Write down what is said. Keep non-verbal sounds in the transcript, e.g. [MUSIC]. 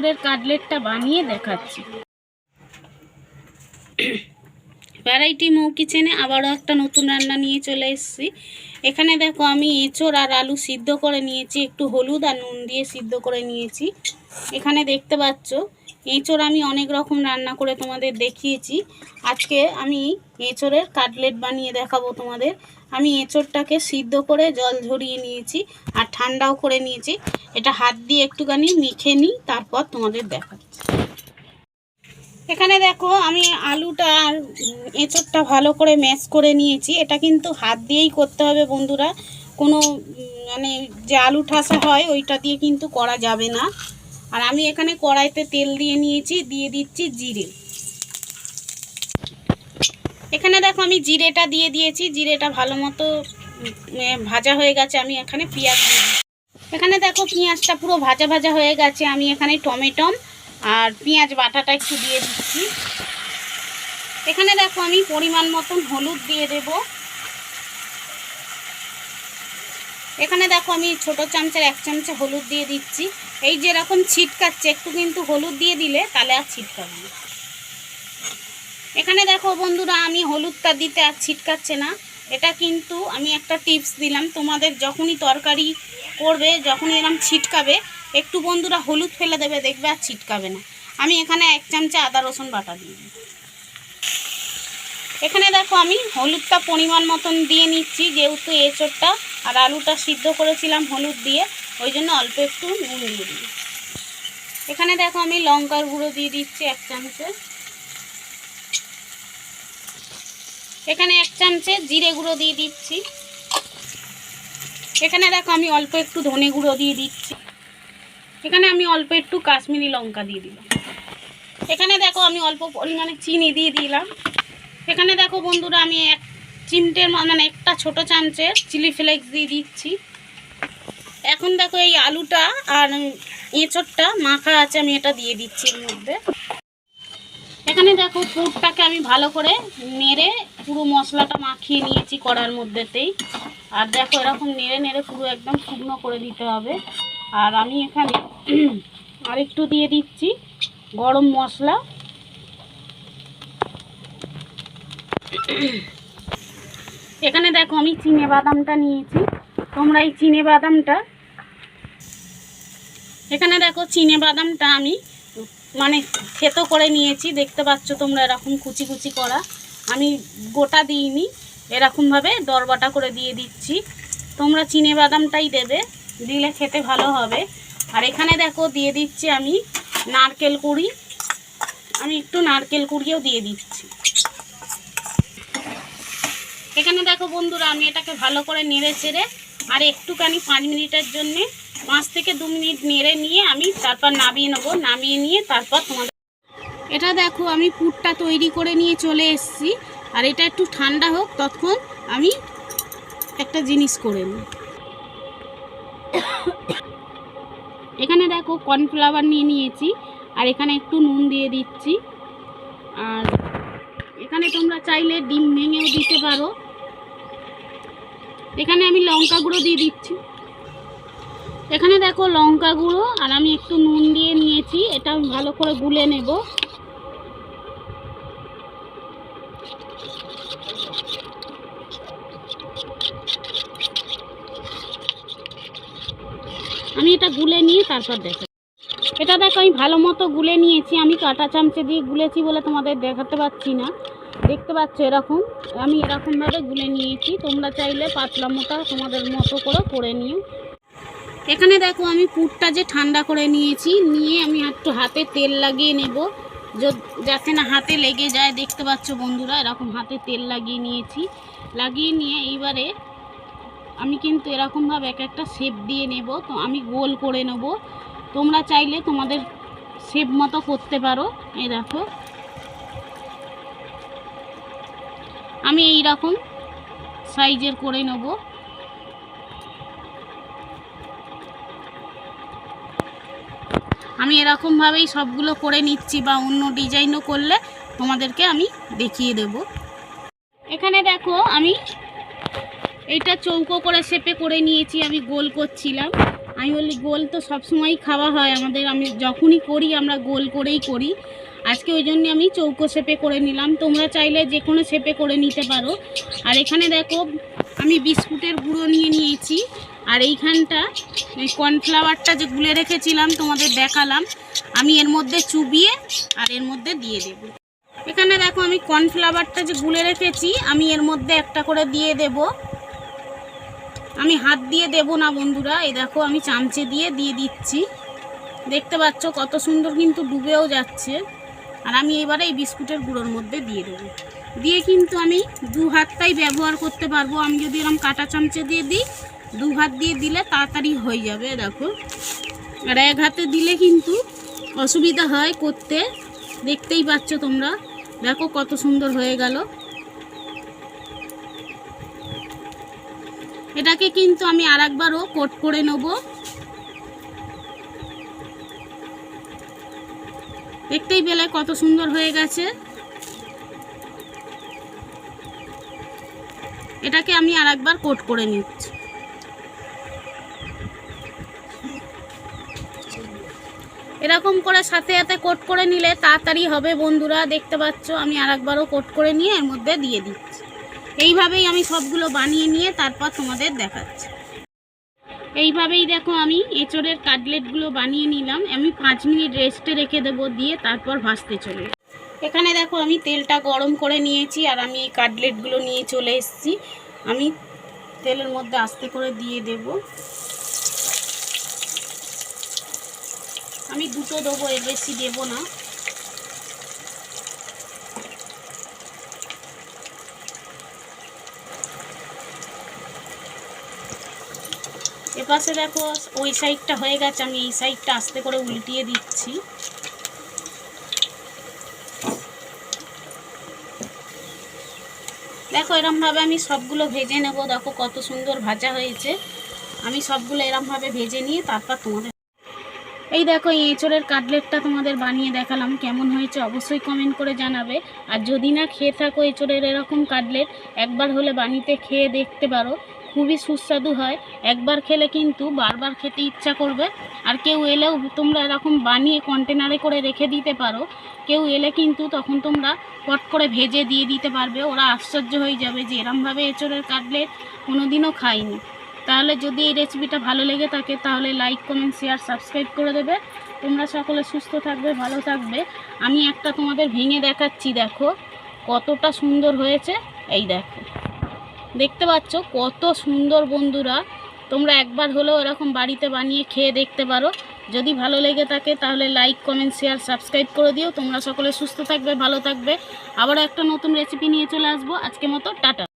এঁচড়ের কাটলেটটা বানিয়ে দেখাচ্ছি। ভ্যারাইটি মৌ কিচেনে আবারও একটা নতুন রান্না নিয়ে চলে এসেছি। এখানে দেখো আমি এঁচড় আর আলু সিদ্ধ করে নিয়েছি, একটু হলুদ আর নুন দিয়ে সিদ্ধ করে নিয়েছি। এখানে দেখতে পাচ্ছ এঁচড় আমি অনেক রকম রান্না করে তোমাদের দেখিয়েছি। আজকে আমি এঁচড়ের কাটলেট বানিয়ে দেখাবো তোমাদের। আমি এঁচড়টাকে সিদ্ধ করে জল ঝরিয়ে নিয়েছি আর ঠান্ডাও করে নিয়েছি। এটা হাত দিয়ে একটুখানি মেখে নিই, তারপর তোমাদের দেখাচ্ছি। এখানে দেখো, আমি আলুটা আর এঁচড়টা ভালো করে ম্যাশ করে নিয়েছি। এটা কিন্তু হাত দিয়েই করতে হবে বন্ধুরা। কোনো মানে যে আলু ঠাসা হয়, ওইটা দিয়ে কিন্তু করা যাবে না। আর আমি এখানে কড়াইতে তেল দিয়ে নিয়েছি, দিয়ে দিচ্ছি জিরে। এখানে দেখো আমি জিরেটা দিয়ে দিয়েছি, জিরেটা ভালো মতো ভাজা হয়ে গেছে, আমি এখানে পেঁয়াজ দিয়ে। এখানে দেখো পেঁয়াজটা পুরো ভাজা ভাজা হয়ে গেছে, আমি এখানে টমেটম আর পেঁয়াজ বাটাটা একটু দিয়ে দিচ্ছি। এখানে দেখো আমি পরিমাণ মতন হলুদ দিয়ে দেব। এখানে দেখো আমি ছোট চামচের এক চামচে হলুদ দিয়ে দিচ্ছি। এই যেরকম ছিটকাচ্ছে, একটু কিন্তু হলুদ দিয়ে দিলে তাহলে আর ছিটকাবে না। এখানে দেখো বন্ধুরা, আমি হলুদটা দিতে আর ছিটকাচ্ছে না। এটা কিন্তু আমি একটা টিপস দিলাম, তোমাদের যখনই তরকারি করবে, যখনই এরকম ছিটকাবে, একটু বন্ধুরা হলুদ ফেলে দেবে, দেখবে আর ছিটকাবে না। আমি এখানে এক চামচা আদা রসুন বাটা দিয়ে দিই এখানে দেখো আমি হলুদটা পরিমাণ মতন দিয়ে নিচ্ছি, যেহেতু এঁচড়টা আর আলুটা সিদ্ধ করেছিলাম হলুদ দিয়ে, ওই জন্য অল্প একটু নুন দিয়ে দিই এখানে দেখো আমি লঙ্কার গুঁড়ো দিয়ে দিচ্ছি এক চামচে। এখানে এক চামচে জিরে গুঁড়ো দিয়ে দিচ্ছি। এখানে দেখো আমি অল্প একটু ধনে গুঁড়ো দিয়ে দিচ্ছি। এখানে আমি অল্প একটু কাশ্মীরি লঙ্কা দিয়ে দিলাম। এখানে দেখো আমি অল্প পরিমাণে চিনি দিয়ে দিলাম। এখানে দেখো বন্ধুরা, আমি এক চিমটের মানে একটা ছোট চামচের চিলি ফ্লেক্স দিয়ে দিচ্ছি। এখন দেখো এই আলুটা আর এঁচড়টা মাখা আছে, আমি এটা দিয়ে দিচ্ছি এর মধ্যে। এখানে দেখো পুরটাকে আমি ভালো করে নেড়ে পুরো মশলাটা মাখিয়ে নিয়েছি কড়ার মধ্যেতেই। আর দেখো এরকম নেড়ে নেড়ে পুরো একদম শুকনো করে দিতে হবে। আর আমি এখানে [CLEARS THROAT] আরেকটু দিয়ে দিচ্ছি গরম মশলা। এখানে দেখো আমি চিনে বাদামটা নিয়েছি। তোমরা এই চিনে বাদামটা এখানে দেখো চিনে বাদামটা আমি মানে থেতো করে নিয়েছি। দেখতে পাচ্ছ তোমরা এরকম কুচি কুচি করা। আমি গোটা দিইনি এরকমভাবে দরবাটা করে দিয়ে দিচ্ছি। তোমরা চিনে বাদামটাই দেবে, দিলে খেতে ভালো হবে। আর এখানে দেখো দিয়ে দিচ্ছি আমি নারকেল কুড়ি। আমি একটু নারকেল কুড়িও দিয়ে দিচ্ছি। এখানে দেখো বন্ধুরা, আমি এটাকে ভালো করে নেড়ে চেড়ে আর একটুখানি পাঁচ মিনিটের জন্যে পাঁচ থেকে দু মিনিট নেড়ে নিয়ে আমি তারপর নামিয়ে নেব। নামিয়ে নিয়ে তারপর তোমাদের এটা দেখো, আমি পুরটা তৈরি করে নিয়ে চলে এসেছি। আর এটা একটু ঠান্ডা হোক, ততক্ষণ আমি একটা জিনিস করে নিই। এখানে দেখো কর্নফ্লাওয়ার নিয়ে নিয়েছি, আর এখানে একটু নুন দিয়ে দিচ্ছি। আর এখানে তোমরা চাইলে ডিম ভেঙেও দিতে পারো। এখানে আমি লঙ্কা গুঁড়ো দিয়ে দিচ্ছি। এখানে দেখো লঙ্কা গুঁড়ো, আর আমি একটু নুন দিয়ে নিয়েছি, এটা আমি ভালো করে গুলে নেব। আমি এটা গুলে নিয়ে তারপর দেখো এটা দেখো আমি ভালো মতো গুলে নিয়েছি, আমি কাঁটা চামচে দিয়ে গুলেছি বলে তোমাদের দেখাতে পাচ্ছি না। দেখতে পাচ্ছ এরকম? আমি এরকমভাবে গুলে নিয়েছি। তোমরা চাইলে পাতলা মোটা তোমাদের মতো করে করে নিও। এখানে দেখো, আমি পুরটা যে ঠান্ডা করে নিয়েছি, নিয়ে আমি একটু হাতে তেল লাগিয়ে নেব। যাতে না হাতে লেগে যায়, দেখতে পাচ্ছ বন্ধুরা, এরকম হাতে তেল লাগিয়ে নিয়েছি। লাগিয়ে নিয়ে এইবারে আমি কিন্তু এরকমভাবে এক একটা শেপ দিয়ে নেব। তো আমি গোল করে নেব। তোমরা চাইলে তোমাদের শেপ মতো করতে পারো। এই দেখো। আমি এই রকম সাইজের করে নেব। আমি এরকমভাবেই সবগুলো করে নিচ্ছি বা অন্য ডিজাইনও করলে তোমাদেরকে আমি দেখিয়ে দেব। এখানে দেখো আমি এইটা চৌকো করে শেপে করে নিয়েছি, আমি গোল করছিলাম। আমি বলি গোল তো সবসময়ই খাওয়া হয় আমাদের, আমি যখনই করি আমরা গোল করেই করি। আজকে ওই জন্য আমি চৌকো শেপে করে নিলাম, তোমরা চাইলে যে কোনো শেপে করে নিতে পারো। আর এখানে দেখো, আমি বিস্কুটের গুঁড়ো নিয়ে নিয়েছি, আর এইখানটা এই কর্নফ্লাওয়ারটা যে গুলে রেখেছিলাম, তোমাদের দেখালাম, আমি এর মধ্যে চুবিয়ে আর এর মধ্যে দিয়ে দেব। এখানে দেখো, আমি কর্নফ্লাওয়ারটা যে গুলে রেখেছি, আমি এর মধ্যে একটা করে দিয়ে দেব। আমি হাত দিয়ে দেব না বন্ধুরা। এই দেখো, আমি চামচে দিয়ে দিয়ে দিচ্ছি। দেখতে পাচ্ছ কত সুন্দর কিন্তু ডুবেও যাচ্ছে। আর আমি এবারে এই বিস্কুটের গুঁড়োর মধ্যে দিয়ে দেবো। দিয়ে কিন্তু আমি দু হাতটাই ব্যবহার করতে পারব। আমি যদি এরকম কাটা চামচে দিয়ে দিই, দু হাত দিয়ে দিলে তাড়াতাড়ি হয়ে যাবে দেখো। আর এক হাতে দিলে কিন্তু অসুবিধা হয় করতে। দেখতেই পাচ্ছ তোমরা। দেখো কত সুন্দর হয়ে গেল। এটাকে কিন্তু আমি আর একবারও কোট করে নেব। দেখতেই পেলে কত সুন্দর হয়ে গেছে। এটাকে আমি আর একবার কোট করে নিচ্ছি। এরকম করে সাথে সাথে কোট করে নিলে তাড়াতাড়ি হবে বন্ধুরা, দেখতে পাচ্ছ? আমি আর একবারও কোট করে নিয়ে এর মধ্যে দিয়ে দিচ্ছি। এইভাবেই আমি সবগুলো বানিয়ে নিয়ে তারপর তোমাদের দেখাচ্ছি। এইভাবেই দেখো আমি এঁচড়ের কাটলেটগুলো বানিয়ে নিলাম। আমি পাঁচ মিনিট রেস্টে রেখে দেবো দিয়ে তারপর ভাজতে চলে এখানে দেখো আমি তেলটা গরম করে নিয়েছি আর আমি এই কাটলেটগুলো নিয়ে চলে এসেছি। আমি তেলের মধ্যে আস্তে করে দিয়ে দেব। আমি দুটো দেবো, এর বেশি দেবো না। এপাশে দেখো, ওই সাইডটা হয়ে গেছে, আমি এই সাইডটা আস্তে করে উল্টিয়ে দিচ্ছি। দেখো, এরমভাবে আমি সবগুলো ভেজে নেব। দেখো কত সুন্দর ভাজা হয়েছে। আমি সবগুলো এরমভাবে ভেজে নিয়ে তারপর তোমাদের এই দেখো, এই এঁচড়ের কাটলেটটা তোমাদের বানিয়ে দেখালাম। কেমন হয়েছে অবশ্যই কমেন্ট করে জানাবে। আর যদি না খেয়ে থাকো এঁচড়ের এরকম কাটলেট, একবার হলে বানিতে খেয়ে দেখতে পারো। খুবই সুস্বাদু হয়। একবার খেলে কিন্তু বারবার খেতে ইচ্ছা করবে। আর কেউ এলেও তোমরা এরকম বানিয়ে কন্টেনারে করে রেখে দিতে পারো। কেউ এলে কিন্তু তখন তোমরা পট করে ভেজে দিয়ে দিতে পারবে। ওরা আশ্চর্য হয়ে যাবে যে এরমভাবে এঁচড়ের কাটলেট কোনোদিনও খাইনি। তাহলে যদি এই রেসিপিটা ভালো লেগে থাকে, তাহলে লাইক কমেন্ট শেয়ার সাবস্ক্রাইব করে দেবে। তোমরা সকলে সুস্থ থাকবে, ভালো থাকবে। আমি একটা তোমাদের ভেঙে দেখাচ্ছি, দেখো। কতটা সুন্দর হয়েছে। এই দেখো। দেখতে পাচ্ছ কত সুন্দর বন্ধুরা। তোমরা একবার হলেও এরকম বাড়িতে বানিয়ে খেয়ে দেখতে পারো। যদি ভালো লেগে থাকে তাহলে লাইক কমেন্ট শেয়ার সাবস্ক্রাইব করে দিও। তোমরা সকলে সুস্থ থাকবে, ভালো থাকবে। আবারও একটা নতুন রেসিপি নিয়ে চলে আসব। আজকে মতো টাটা।